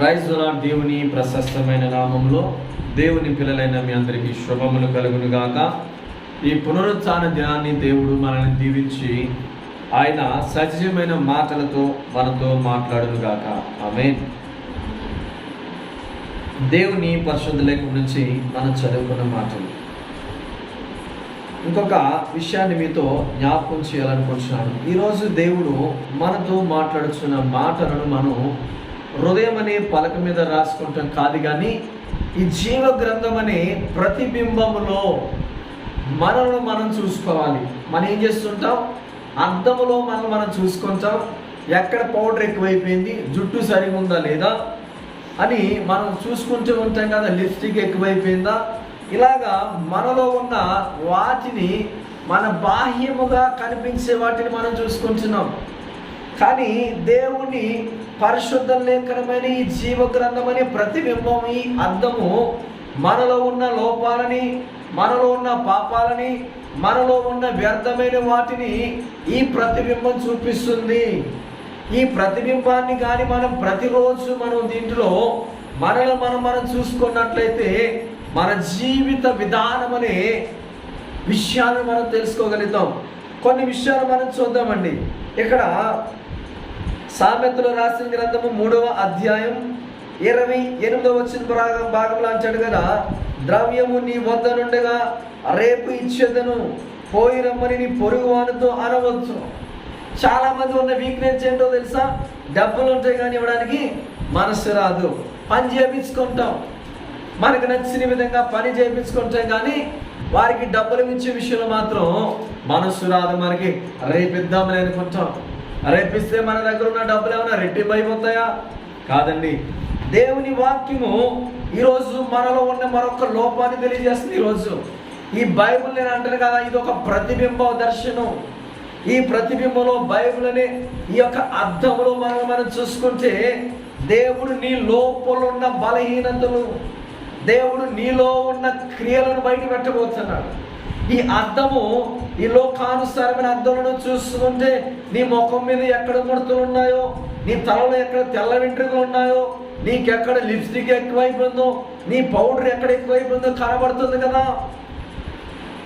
Praise దేవుని ప్రశస్తమైన నామంలో దేవుని పిల్లలైన మీ అందరికీ శుభములు కలుగును గాక ఈ పునరుత్న దినాన్ని దేవుడు మనల్ని దీవించి ఆయన సజీవమైన మాటలతో మనతో మాట్లాడును గాక ఆమె దేవుని పరిశుద్ధ లేఖం నుంచి మనం చదువుకున్న మాటలు. ఇంకొక విషయాన్ని మీతో జ్ఞాపకం చేయాలనుకుంటున్నాను. ఈరోజు దేవుడు మనతో మాట్లాడుతున్న మాటలను మనం హృదయం అనే పలక మీద రాసుకుంటాం కాదు కానీ ఈ జీవ గ్రంథం అనే ప్రతిబింబములో మనల్ని మనం చూసుకోవాలి. మనం ఏం చేస్తుంటాం? అర్థములో మనం మనం చూసుకుంటాం. ఎక్కడ పౌడర్ ఎక్కువైపోయింది? జుట్టు సరిగా ఉందా లేదా? అని మనం చూసుకుంటూ ఉంటాం కదా లిప్స్టిక్ ఎక్కువైపోయిందా? ఇలాగా మనలో ఉన్న వాటిని మన బాహ్యముగా కనిపించే వాటిని మనం చూసుకుంటున్నాం. కానీ దేవుని పరిశుద్ధ లేఖనమైన ఈ జీవ గ్రంథమని ప్రతిబింబం ఈ అర్థము మనలో ఉన్న లోపాలని మనలో ఉన్న పాపాలని మనలో ఉన్న వ్యర్థమైన వాటిని ఈ ప్రతిబింబం చూపిస్తుంది. ఈ ప్రతిబింబాన్ని కానీ మనం ప్రతిరోజు మనం దీంట్లో మనలో మనం మనం చూసుకున్నట్లయితే మన జీవిత విధానం అనే విషయాన్ని మనం తెలుసుకోగలుగుతాం. కొన్ని విషయాలు మనం చూద్దామండి. ఇక్కడ సామెతలు రాసిన గ్రంథము మూడవ అధ్యాయం ఇరవై ఎనిమిదవ వచ్చిన భాగం భాగంలో అంటాడు కదా ద్రవ్యము నీ వద్ద నుండగా రేపు ఇచ్చేదను పోయి రమ్మని నీ పొరుగువానితో అనవచ్చు చాలా మంది ఉన్న వీక్నెస్ ఏంటో తెలుసా? డబ్బులు ఉంటాయి కానీ ఇవ్వడానికి మనసు రాదు. పని చేయించుకుంటాం మనకు నచ్చిన విధంగా పని చేయించుకుంటాం కానీ వారికి డబ్బులు ఇచ్చే విషయంలో మాత్రం మనసు రాదు మనకి. రేపిద్దామని అనుకుంటాం. రేపిస్తే మన దగ్గర ఉన్న డబ్బులు ఏమైనా రెట్టింపు అయిపోతాయా? కాదండి. దేవుని వాక్యము ఈరోజు మనలో ఉన్న మరొక లోపాన్ని తెలియజేస్తుంది ఈరోజు. ఈ బైబిల్ నేను అంటాను కదా ఇది ఒక ప్రతిబింబ దర్శనం. ఈ ప్రతిబింబంలో బైబుల్ అనే ఈ యొక్క అర్థములో మనం మనం చూసుకుంటే దేవుడు నీ లోపల ఉన్న బలహీనతలు దేవుడు నీలో ఉన్న క్రియలను బయట పెట్టబోతున్నాడు. ఈ అర్థము ఈ లోకానుసారమైన అర్థములను చూస్తుంటే నీ ముఖం మీద ఎక్కడ ముడతలు ఉన్నాయో నీ తలలో ఎక్కడ తెల్ల వెంట్రుకలు ఉన్నాయో నీకెక్కడ లిప్స్టిక్ ఎక్కువైపోయిందో నీ పౌడర్ ఎక్కడ ఎక్కువైపోయిందో కనబడుతుంది కదా.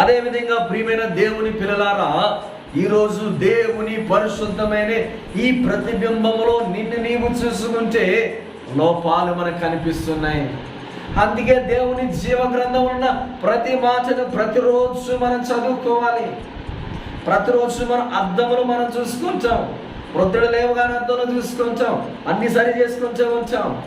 అదేవిధంగా ప్రియమైన దేవుని పిల్లలారా ఈరోజు దేవుని పరిశుద్ధమైన ఈ ప్రతిబింబములో నిన్ను నీవు చూసుకుంటే లోపాలు మనకు కనిపిస్తున్నాయి. అందుకే దేవుని జీవ గ్రంథం ఉన్న ప్రతి మాటను ప్రతిరోజు మనం చదువుకోవాలి. ప్రతిరోజు మనం అద్దములు మనం చూసుకుంటాం. వృద్ధుడు లేవగానే అద్దంలో చూసుకుంటాం. అన్ని సరి చేసుకుంటూ వచ్చాం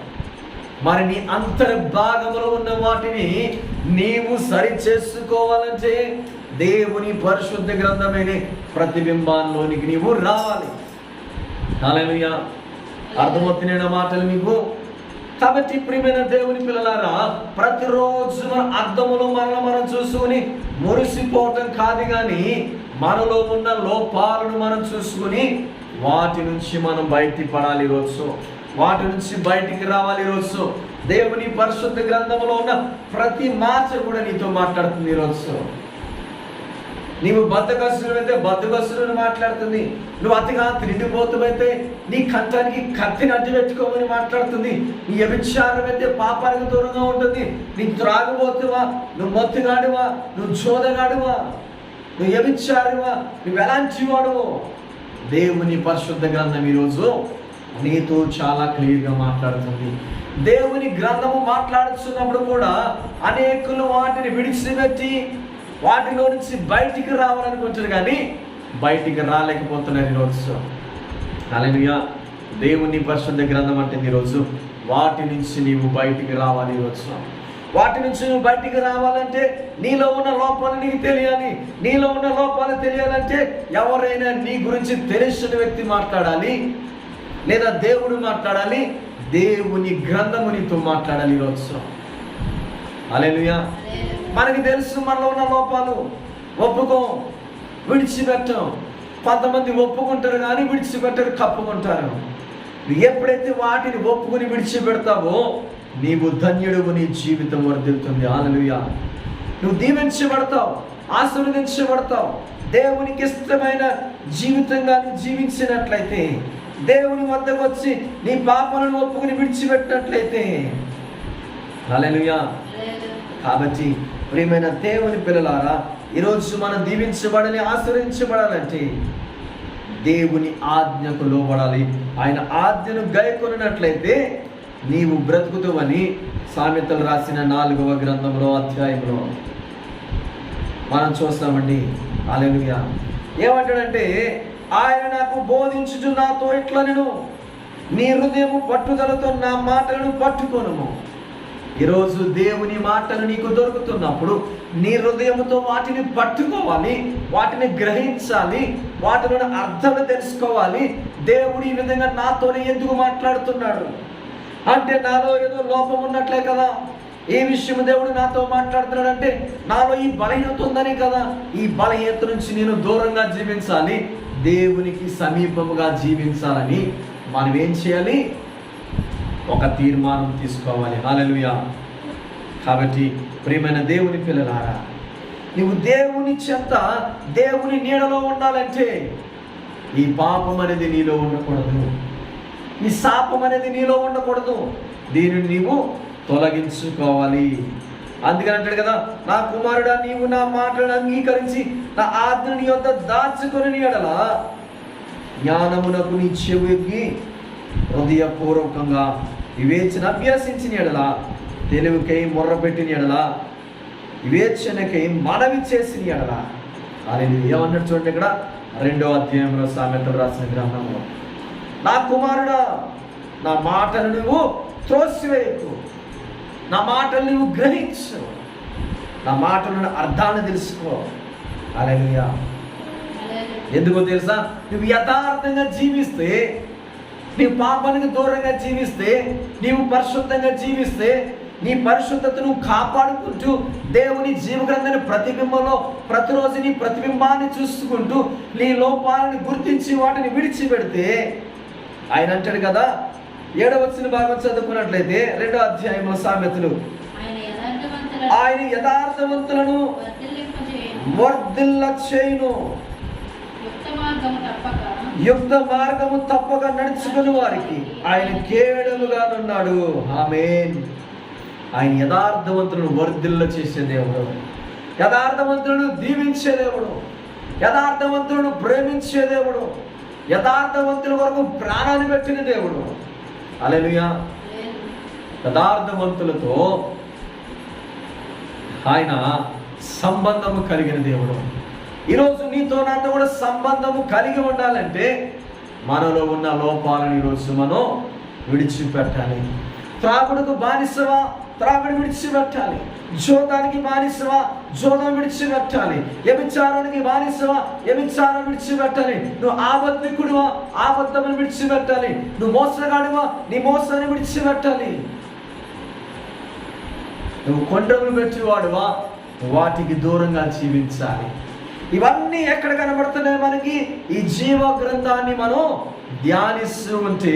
మరి నీ అంతర్భాగంలో ఉన్న వాటిని నీవు సరి చేసుకోవాలంటే దేవుని పరిశుద్ధ గ్రంథమైన ప్రతిబింబాల్లోనికి నీవు రావాలి. హల్లెలూయా. అర్థమవుతున్నాయి మాటలు మీకు? కాబట్టి ప్రియమైన దేవుని పిల్లలారా ప్రతిరోజు మన అర్థములో మనల్ని మనం చూసుకుని మురిసిపోవటం కాదు కానీ మనలో ఉన్న లోపాలను మనం చూసుకుని వాటి నుంచి మనం బయటికి పడాలి ఈరోజు. వాటి నుంచి బయటికి రావాలి ఈరోజు. దేవుని పరిశుద్ధ గ్రంథంలో ఉన్న ప్రతి మాట కూడా నీతో మాట్లాడుతుంది ఈరోజు. నీవు బద్దకస్తులైతే బద్దకస్తులను మాట్లాడుతుంది. నువ్వు అతిగా తిండిపోతుమైతే నీ కంఠానికి కత్తిని అడ్డు పెట్టుకోమని మాట్లాడుతుంది. నీ వ్యభిచారం అయితే పాపానికి దూరంగా ఉంటుంది. నీ త్రాగుబోతువా నువ్వు మత్తుగాడువా నువ్వు చోదగాడువా నువ్వు వ్యభిచారువా నువ్వు ఎలాంటి వాడువో? దేవుని పరిశుద్ధ గ్రంథం ఈరోజు నీతో చాలా క్లియర్గా మాట్లాడుతుంది. దేవుని గ్రంథము మాట్లాడుతున్నప్పుడు కూడా అనేకులు వాటిని విడిచిపెట్టి వాటిలో నుంచి బయటికి రావాలనుకుంటారు కానీ బయటికి రాలేకపోతున్నారు ఈరోజు అలాగే దేవుని పరిశుద్ధ గ్రంథం అంటే ఈరోజు వాటి నుంచి నీవు బయటికి రావాలి ఈరోజు వాటి నుంచి నువ్వు బయటికి రావాలంటే నీలో ఉన్న లోపాలు నీకు తెలియాలి. నీలో ఉన్న లోపాలు తెలియాలంటే ఎవరైనా నీ గురించి తెలిసిన వ్యక్తి మాట్లాడాలి. లేదా దేవుడు మాట్లాడాలి. దేవుని గ్రంథము నీతో మాట్లాడాలి ఈరోజు అలెలుయా మనకి తెలుసు మనలో ఉన్న లోపాలు. ఒప్పుకో విడిచిపెట్టం. కొంతమంది ఒప్పుకుంటారు కానీ విడిచిపెట్టరు కప్పుకుంటారు. నువ్వు ఎప్పుడైతే వాటిని ఒప్పుకుని విడిచిపెడతావో నీవు ధన్యుడు నీ జీవితం వర్దిల్తుంది ఆలలుయా నువ్వు దీవించబడతావు ఆశీర్వదించబడతావు. దేవునికి ఇష్టమైన జీవితంగా జీవించినట్లయితే దేవుని వద్దకు వచ్చి నీ పాపలను ఒప్పుకుని విడిచిపెట్టినట్లయితే. హల్లెలూయా. కాబట్టి ప్రియమైన దేవుని పిల్లలారా ఈరోజు మనం దీవించబడాలి ఆశ్రయించబడాలంటే దేవుని ఆజ్ఞకు లోబడాలి. ఆయన ఆజ్ఞను గైకొనినట్లయితే నీవు బ్రతుకుతావని సామెతలు రాసిన నాలుగవ గ్రంథంలో అధ్యాయంలో మనం చూస్తామండి. అలెలుగా ఏమంటాడంటే ఆయన నాకు బోధించుచు నాతో ఇట్లా నేను నీ హృదయము పట్టుదలతో నా మాటలను పట్టుకోను ఈరోజు దేవుని మాటలు నీకు దొరుకుతున్నప్పుడు నీ హృదయముతో వాటిని పట్టుకోవాలి వాటిని గ్రహించాలి వాటిలో అర్థం తెలుసుకోవాలి. దేవుడు ఈ విధంగా నాతోనే ఎందుకు మాట్లాడుతున్నాడు? అంటే నాలో ఏదో లోపం ఉన్నట్లే కదా. ఏ విషయం దేవుడు నాతో మాట్లాడుతున్నాడు అంటే నాలో ఈ బలహీనత ఉందని కదా. ఈ బలహీనత నుంచి నేను దూరంగా జీవించాలి దేవునికి సమీపముగా జీవించాలని మనం ఏం చేయాలి? ఒక తీర్మానం తీసుకోవాలి. హాలలుయా కాబట్టి ప్రియమైన దేవుని పిల్లలారా నువ్వు దేవుని చెంత దేవుని నీడలో ఉండాలంటే ఈ పాపం అనేది నీలో ఉండకూడదు. ఈ శాపం అనేది నీలో ఉండకూడదు. దీనిని నీవు తొలగించుకోవాలి. అందుకని అంటాడు కదా నా కుమారుడా నీవు నా మాటలను అంగీకరించి నా ఆజ్ఞని యొక్క దాచుకొని నీడలా జ్ఞానమునకు నీ చెవి హృదయపూర్వకంగా వివేచన అభ్యసించిన ఎడల తెలివికై మొర్రపెట్టిన ఎడల వివేచనకై మనవి చేసిన ఎడల. అది ఏమన్నాడు చూడండి ఇక్కడ? రెండో అధ్యాయంలో సామెతలు రాసిన గ్రంథంలో. నా కుమారుడా నా మాటలు నువ్వు త్రోసివేయకు. నా మాటలు నువ్వు గ్రహించు. నా మాటలను అర్థాన్ని తెలుసుకో. అలలియా ఎందుకో తెలుసా? నువ్వు యథార్థంగా జీవిస్తే నీవు పాపానికి దూరంగా జీవిస్తే నీవు పరిశుద్ధంగా జీవిస్తే నీ పరిశుద్ధతను కాపాడుకుంటూ దేవుని జీవగ్రంథాన్ని ప్రతిబింబంలో ప్రతిరోజు నీ ప్రతిబింబాన్ని చూసుకుంటూ నీ లోపాలను గుర్తించి వాటిని విడిచిపెడితే ఆయన అంటాడు కదా ఏడవచ్చిన భాగం చదువుకున్నట్లయితే రెండో అధ్యాయంలో సామెతలు. ఆయన యథార్థవంతులను వర్ధిల్ల చేయును యుద్ధ మార్గము తప్పక నడుచుకుని వారికి ఆయన కేడముగానున్నాడు ఆమెన్. ఆయన యథార్థవంతులను వర్ధిల్ల చేసే దేవుడు. యథార్థవంతులను దీవించే దేవుడు. యథార్థవంతులను ప్రేమించే దేవుడు. యథార్థవంతుల వరకు ప్రాణాన్ని పెట్టిన దేవుడు. అలెలుయా యథార్థవంతులతో ఆయన సంబంధము కలిగిన దేవుడు. ఈరోజు నీతో నాతో కూడా సంబంధము కలిగి ఉండాలంటే మనలో ఉన్న లోపాలను ఈరోజు మనం విడిచిపెట్టాలి. త్రాగుడుకు బానిసవా? త్రాగుడు విడిచిపెట్టాలి. జోదానికి బానిసవా? జోదం విడిచిపెట్టాలి. వ్యభిచారానికి బానిసవా? వ్యభిచారం విడిచిపెట్టాలి. నువ్వు ఆబద్ధికుడువా ఆబద్ధమని విడిచిపెట్టాలి. నువ్వు మోసగాడువా? నీ మోసాన్ని విడిచిపెట్టాలి. నువ్వు కొండలు పెట్టేవాడువా వాటికి దూరంగా జీవించాలి. ఇవన్నీ ఎక్కడ కనబడుతున్నాయి మనకి? ఈ జీవ గ్రంథాన్ని మనం ధ్యానిస్తూ ఉంటే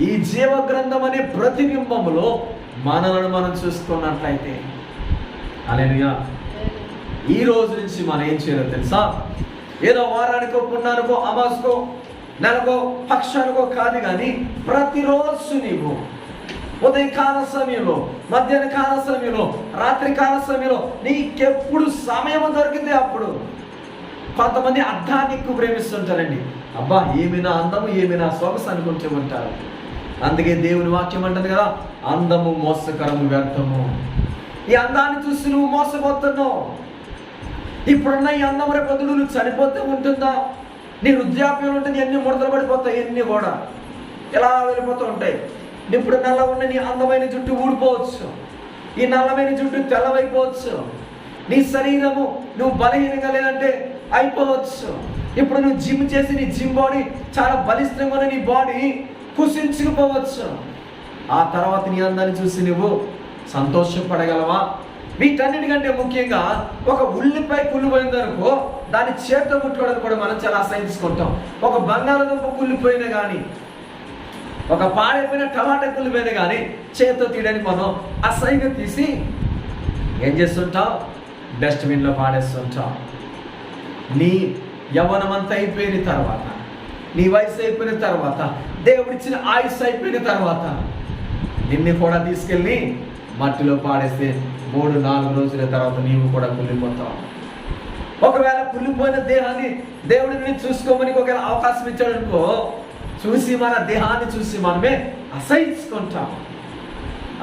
ఈ జీవ గ్రంథం అనే ప్రతిబింబములో మనలను మనం చూసుకున్నట్లయితే అలేనుగా ఈ రోజు నుంచి మనం ఏం చేయాలో తెలుసా? ఏదో వారానికో పున్నానికో అమాస్కో నెలకో పక్షానికో కాదు కానీ ప్రతిరోజు నీవు ఉదయకాల సమయంలో మధ్యాహ్న కాల సమయంలో రాత్రి కాల సమయంలో నీకెప్పుడు సమయం దొరికితే అప్పుడు కొంతమంది అర్థాన్ని ఎక్కువ ప్రేమిస్తుంటారండి. అబ్బా ఏమైనా అందము ఏమైనా సొగసు అనుకుంటూ ఉంటారు. అందుకే దేవుని వాక్యం అంటుంది కదా అందము మోసకరము వ్యర్థము. ఈ అందాన్ని చూసి నువ్వు మోసపోతున్నావు. ఇప్పుడున్న ఈ అందం రేపు నువ్వు చనిపోతే ఉంటుందా? నీ వృద్ధాప్యం ఉంటుంది ఎన్ని ముడతలు పడిపోతాయి ఎన్ని కూడా. ఎలా వెళ్ళిపోతూ ఉంటాయి. ఇప్పుడు నల్ల ఉన్న నీ అందమైన జుట్టు ఊడిపోవచ్చు. ఈ నల్లమైన జుట్టు తెల్లవైపోవచ్చు. నీ శరీరము నువ్వు బలహీనంగా లేదంటే అయిపోవచ్చు. ఇప్పుడు నువ్వు జిమ్ చేసి నీ జిమ్ బాడీ చాలా బలిష్టంగా ఉన్న నీ బాడీ కుసించుకుపోవచ్చు. ఆ తర్వాత నీ అందాన్ని చూసి నువ్వు సంతోషపడగలవా? వీటన్నిటికంటే ముఖ్యంగా ఒక ఉల్లిపాయ కుళ్ళిపోయిందనుకో దాన్ని చేతితో ముట్టుకోవడానికి కూడా మనం చాలా అసహించుకుంటాం ఒక బంగాళదుంప కుళ్ళిపోయినా కానీ ఒక పాడైపోయిన టమాటా కుళ్ళిపోయినా కానీ చేతితో తీయడానికి మనం అసహ్యంగా తీసి ఏం చేస్తుంటాం? డస్ట్బిన్లో పాడేస్తుంటాం నీ యవ్వనమంతా అయిపోయిన తర్వాత నీ వయసు అయిపోయిన తర్వాత దేవుడిచ్చిన ఆయుస్ అయిపోయిన తర్వాత నిన్ను కూడా తీసుకెళ్ళి మట్టిలో పాడేస్తే మూడు నాలుగు రోజుల తర్వాత నీవు కూడా కుళ్ళిపోతావు. ఒకవేళ కుళ్ళిపోయిన దేహాన్ని దేవుడిని చూసుకోమని ఒకవేళ అవకాశం ఇచ్చాడు అనుకో చూసి మన దేహాన్ని చూసి మనమే అసహించుకుంటాం.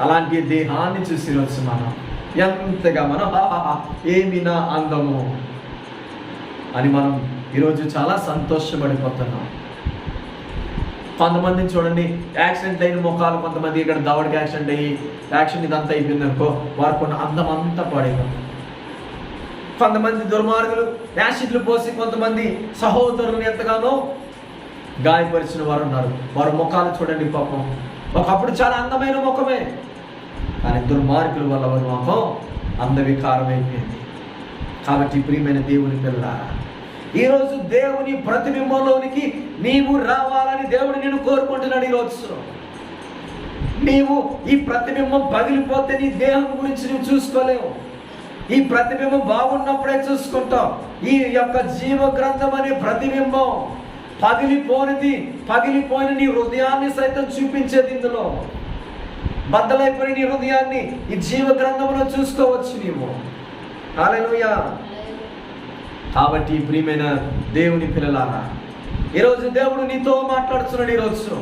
అలాంటి దేహాన్ని చూసి రోజు మనం ఎంతగా మనం "ఆహాహా, ఏమి నా అందము? అని మనం ఈరోజు చాలా సంతోషపడిపోతున్నాం. కొంతమందిని చూడండి యాక్సిడెంట్ అయిన ముఖాలు కొంతమంది ఇక్కడ దవడికి యాక్సిడెంట్ అయ్యి యాక్సిడెంట్ ఇదంతా అయిపోయింది అనుకో వారు కొన్ని అందం అంతా పడేవారు కొంతమంది దుర్మార్గులు యాసిడ్లు పోసి కొంతమంది సహోదరులను ఎంతగానో గాయపరిచిన వారు ఉన్నారు. వారి ముఖాలు చూడండి పాపం. ఒకప్పుడు చాలా అందమైన ముఖమే. కానీ దుర్మార్గుల వల్ల వారి లోకం అందవికారమైపోయింది కాబట్టి ప్రియమైన దేవుని పిల్ల ఈరోజు దేవుని ప్రతిబింబంలోనికి నీవు రావాలని దేవుడు నేను కోరుకుంటున్నాడు ఈరోజు. నీవు ఈ ప్రతిబింబం పగిలిపోతే నీ దేహం గురించి నువ్వు చూసుకోలేవు. ఈ ప్రతిబింబం బాగున్నప్పుడే చూసుకుంటాం ఈ యొక్క జీవ గ్రంథం అనే ప్రతిబింబం పగిలిపోనిది పగిలిపోయిన నీ హృదయాన్ని సైతం చూపించేది ఇందులో. బద్దలైపోయిన నీ హృదయాన్ని ఈ జీవ గ్రంథంలో చూసుకోవచ్చు నీవు. కాలేనుయా కాబట్టి ప్రియమైన దేవుని పిల్లలారా ఈరోజు దేవుడు నీతో మాట్లాడుతున్నాడు ఈరోజు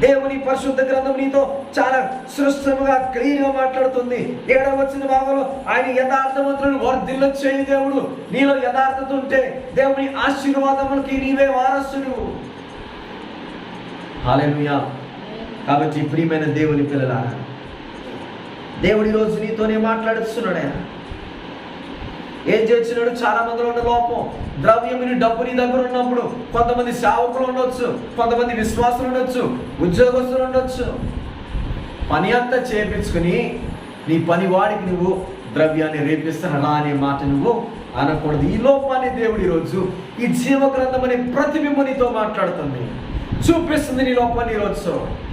దేవుని పరిశుద్ధ గ్రంథం నీతో చాలా సృష్టముగా క్లీన్గా మాట్లాడుతుంది. ఏడవ వచ్చిన భాగంలో ఆయన యథార్థవంతులను వర్ధిల్ల చేయి దేవుడు. నీలో యథార్థత ఉంటే దేవుని ఆశీర్వాదములకి నీవే వారసుడు హాలేనుయా కాబట్టి ప్రియమైన దేవుని పిల్లల దేవుడి రోజు నీతోనే మాట్లాడుతున్నాడు ఆయన. ఏం చేస్తున్నాడు? చాలా మందిలో ఉన్న లోపం ద్రవ్యముని డబ్బు నీ దగ్గర ఉన్నప్పుడు కొంతమంది సేవకులు ఉండొచ్చు కొంతమంది విశ్వాసులు ఉండొచ్చు ఉద్యోగస్తులు ఉండొచ్చు. పని అంతా చేపించుకుని నీ పని వాడికి నువ్వు ద్రవ్యాన్ని రేపిస్తానలా అనే మాట నువ్వు అనకూడదు. ఈ లోపాన్ని దేవుడు ఈరోజు ఈ జీవ గ్రంథం అనే ప్రతిబింబం నీతో మాట్లాడుతుంది. చూపిస్తుంది నీ లోపాన్ని ఈరోజు.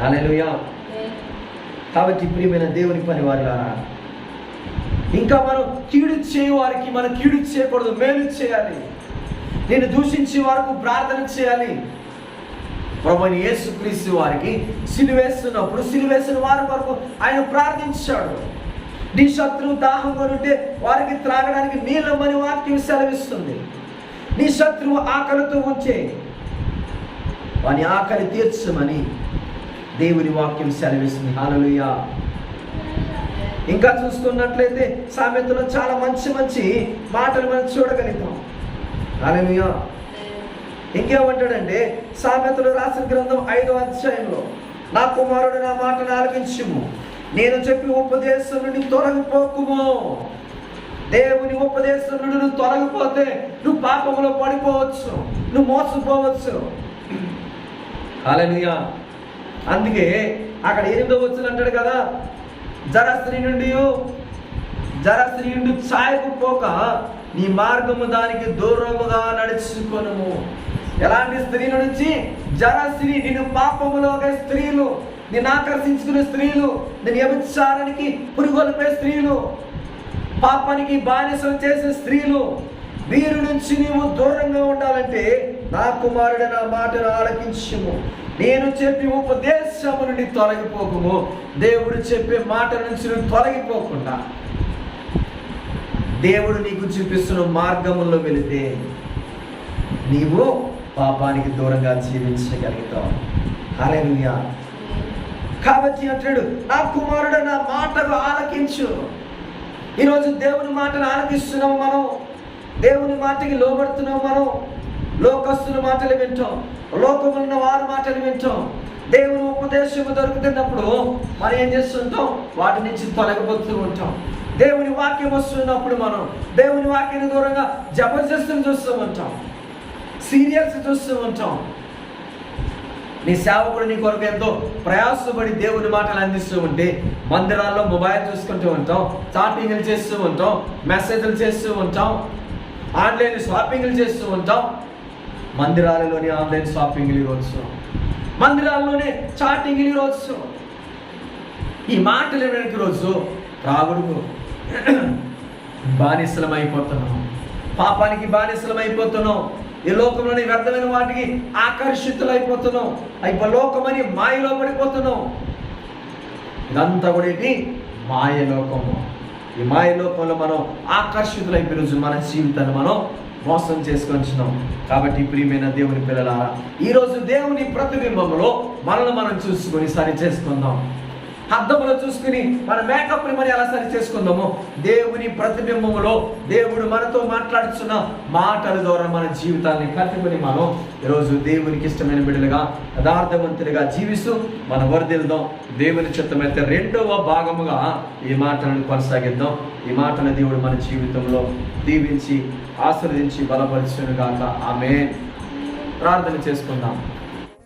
హాలెలుయా కాబట్టి ప్రియమైన దేవుని పని వారిలారా ఇంకా మనం కీడు చేయ వారికి మనం కీడు చేయకూడదు మేలు చేయాలి. నేను దూషించే వరకు ప్రార్థన చేయాలి. ప్రభుని యేసుక్రీస్తు వారికి సిలువేస్తున్నప్పుడు సిలువేసిన వారి వరకు ఆయన ప్రార్థించాడు. నీ శత్రువు దాహంగా ఉంటే వారికి త్రాగడానికి నీళ్ళమని వాక్యం సెలవిస్తుంది. నీ శత్రువు ఆకలితో ఉంచే వాని ఆకలి తీర్చమని దేవుని వాక్యం సెలవిస్తుంది. హాలలుయా ఇంకా చూసుకున్నట్లయితే సామెతలో చాలా మంచి మంచి మాటలు మనం చూడగలుగుతాం. హాలలుయా ఇంకేమంటాడంటే సామెతలు రాసిన గ్రంథం ఐదో అధ్యాయంలో నా కుమారుడు నా మాటను ఆలకించుము నేను చెప్పి ఉపదేశం నుండి తొలగిపోకుము. దేవుని ఉపదేశం నుండి నువ్వు తొలగిపోతే నువ్వు పాపంలో పడిపోవచ్చు నువ్వు మోసపోవచ్చు. హల్లెలూయా. అందుకే అక్కడ ఎనిమిదో వచ్చిన అంటాడు కదా జర స్త్రీ నుండి జర స్త్రీ నుండి ఛాయకు పోక నీ మార్గము దానికి దూరముగా నడుచుకొనుము. ఎలాంటి స్త్రీల నుంచి? జర స్త్రీ నిన్ను పాపములో ఒక స్త్రీలు నిన్ను ఆకర్షించుకునే స్త్రీలు నేను వ్యభిచారానికి పురుగొలిపే స్త్రీలు పాపానికి బానిసలు చేసే స్త్రీలు వీరి నుంచి నీవు దూరంగా ఉండాలంటే నా కుమారుడు నా మాటను ఆలకించుము. నేను చెప్పి ఉపదేశము నుండి తొలగిపోకుము. దేవుడు చెప్పే మాట నుంచి నువ్వు తొలగిపోకుండా. దేవుడు నీకు చూపిస్తున్న మార్గముల్లో వెళితే నీవు పాపానికి దూరంగా జీవించగలుగుతావు. హల్లెలూయా. కాబట్టి అంటాడు నా కుమారుడు నా మాటలు ఆలకించు. ఈరోజు దేవుని మాటను ఆలకిస్తున్నాము మనం. దేవుని మాటకి లోబడుతున్నాం మనం. లోకస్తుల మాటలు వింటాం. లోకమున్న వారి మాటలు వింటాం. దేవుని ఉపదేశము దొరుకుతున్నప్పుడు మనం ఏం చేస్తుంటాం? వాటి నుంచి తొలగిపోతూ ఉంటాం. దేవుని వాక్యం వస్తున్నప్పుడు మనం దేవుని వాక్యాన్ని దూరంగా జబర్దస్తులు చూస్తూ ఉంటాం. సీరియల్స్ చూస్తూ ఉంటాం. నీ సేవకుడు నీ కొరకు ఎంతో ప్రయాసపడి దేవుని మాటలు అందిస్తూ ఉంటే మందిరాల్లో మొబైల్ చూసుకుంటూ ఉంటాం. చాటింగ్లు చేస్తూ ఉంటాం. మెసేజ్లు చేస్తూ ఉంటాం. ఆన్లైన్ షాపింగ్లు చేస్తూ ఉంటాం. మందిరాలలోని ఆన్లైన్ షాపింగ్లు ఇవ్వచ్చు మందిరాల్లోనే చాటింగ్లు ఇవ్వచ్చు ఈ మాటలు వినడానికి రోజు రాగుడుకు బానిసలం అయిపోతున్నాం పాపానికి బానిసలం అయిపోతున్నాం ఈ లోకంలోని వ్యర్థమైన వాటికి ఆకర్షితులైపోతున్నాం. అయిపో లోకమని మాయలో పడిపోతున్నాం. ఇదంతా కూడా ఏంటి? మాయ లోకము ఈ మాయ లోకంలో మనం ఆకర్షితులైపోయి రోజు మన జీవితాన్ని మనం మోసం చేసుకొచ్చినాం కాబట్టి ప్రియమైన దేవుని పిల్లలారా ఈరోజు దేవుని ప్రతిబింబంలో మనల్ని మనం చూసుకొని సరి చేసుకుందాం. అద్దంలో చూసుకుని మన మేకప్ని మనం ఎలా సరి చేసుకుందాము? దేవుని ప్రతిబింబములో దేవుడు మనతో మాట్లాడుతున్న మాటల ద్వారా మన జీవితాన్ని కట్టుకుని మనం ఈరోజు దేవునికి ఇష్టమైన బిడ్డలుగా యథార్థవంతులుగా జీవిస్తూ మన వరదిల్దాం దేవుని చిత్తమైతే రెండవ భాగముగా ఈ మాటలను కొనసాగిద్దాం. ఈ మాటల దేవుడు మన జీవితంలో దీవించి ఆశీర్వదించి బలపరిచును గాక ఆమె ప్రార్థన చేసుకుందాం.